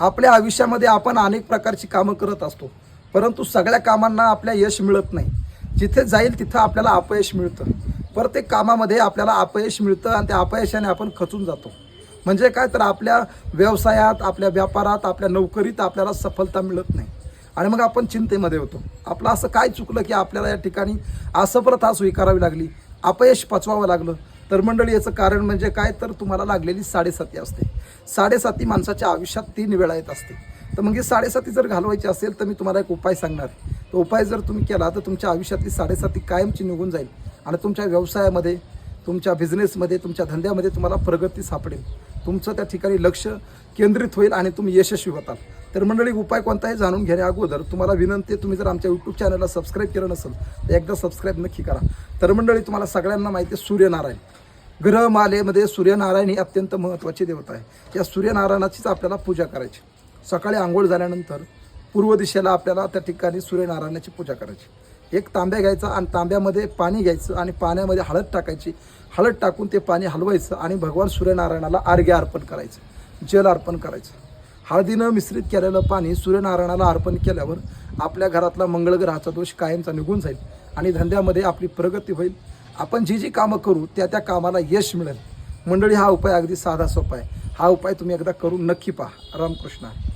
आपल्या आयुष्यामध्ये आपण अनेक प्रकारची कामं करत असतो. परंतु सगळ्या कामांना आपल्या यश मिळत नाही. जिथे जाईल तिथं आपल्याला अपयश मिळतं. प्रत्येक कामामध्ये आपल्याला अपयश मिळतं आणि त्या अपयशाने आपण खचून जातो. म्हणजे काय? तर आपल्या व्यवसायात आपल्या व्यापारात आपल्या नोकरीत आपल्याला सफलता मिळत नाही. आणि मग आपण चिंतेमध्ये होतो. आपलं असं काय चुकलं की आपल्याला या ठिकाणी असफलता स्वीकारावी लागली? अपयश पचवावं लागलं. तर मंडळी याचं कारण म्हणजे काय? तर तुम्हाला लागलेली साडेसाती असते. साडेसाती माणसाच्या आयुष्यात तीन वेळा येत असते. तर मग ही साडेसाती जर घालवायची असेल तर मी तुम्हाला एक उपाय सांगणार. तो उपाय जर तुम्ही केला तर तुमच्या आयुष्यातली साडेसाती कायमची निघून जाईल आणि तुमच्या व्यवसायामध्ये तुमच्या बिझनेसमध्ये तुमच्या धंद्यामध्ये तुम्हाला प्रगती सापडेल. तुमचं त्या ठिकाणी लक्ष केंद्रित होईल आणि तुम्ही यशस्वी होताल. तर मंडळी उपाय कोणताही जाणून घेण्या अगोदर तुम्हाला विनंती आहे तुम्ही जर आमच्या यूट्यूब चॅनलला सबस्क्राईब केलं नसेल तर एकदा सबस्क्राईब नक्की करा. तर मंडळी तुम्हाला सगळ्यांना माहिती आहे सूर्यनारायण. ग्रहमालेमध्ये सूर्यनारायण ही अत्यंत महत्त्वाची देवता आहे. या सूर्यनारायणाचीच आपल्याला पूजा करायची. सकाळी आंघोळ झाल्यानंतर पूर्व दिशेला आपल्याला त्या ठिकाणी सूर्यनारायणाची पूजा करायची. एक तांब्या घ्यायचा आणि तांब्यामध्ये पाणी घ्यायचं आणि पाण्यामध्ये हळद टाकायची. हळद टाकून ते पाणी हलवायचं आणि भगवान सूर्यनारायणाला आर्घ्य अर्पण करायचं. जल अर्पण करायचं. हळदीनं मिश्रित केलेलं पाणी सूर्यनारायणाला अर्पण केल्यावर आपल्या घरातला मंगळग्रहाचा दोष कायमचा निघून जाईल आणि धंद्यामध्ये आपली प्रगती होईल. आपण जी जी कामं करू त्या त्या कामाला यश मिळेल. मंडळी हा उपाय अगदी साधा सोपा आहे. हा उपाय तुम्ही एकदा करून नक्की पहा. रामकृष्ण.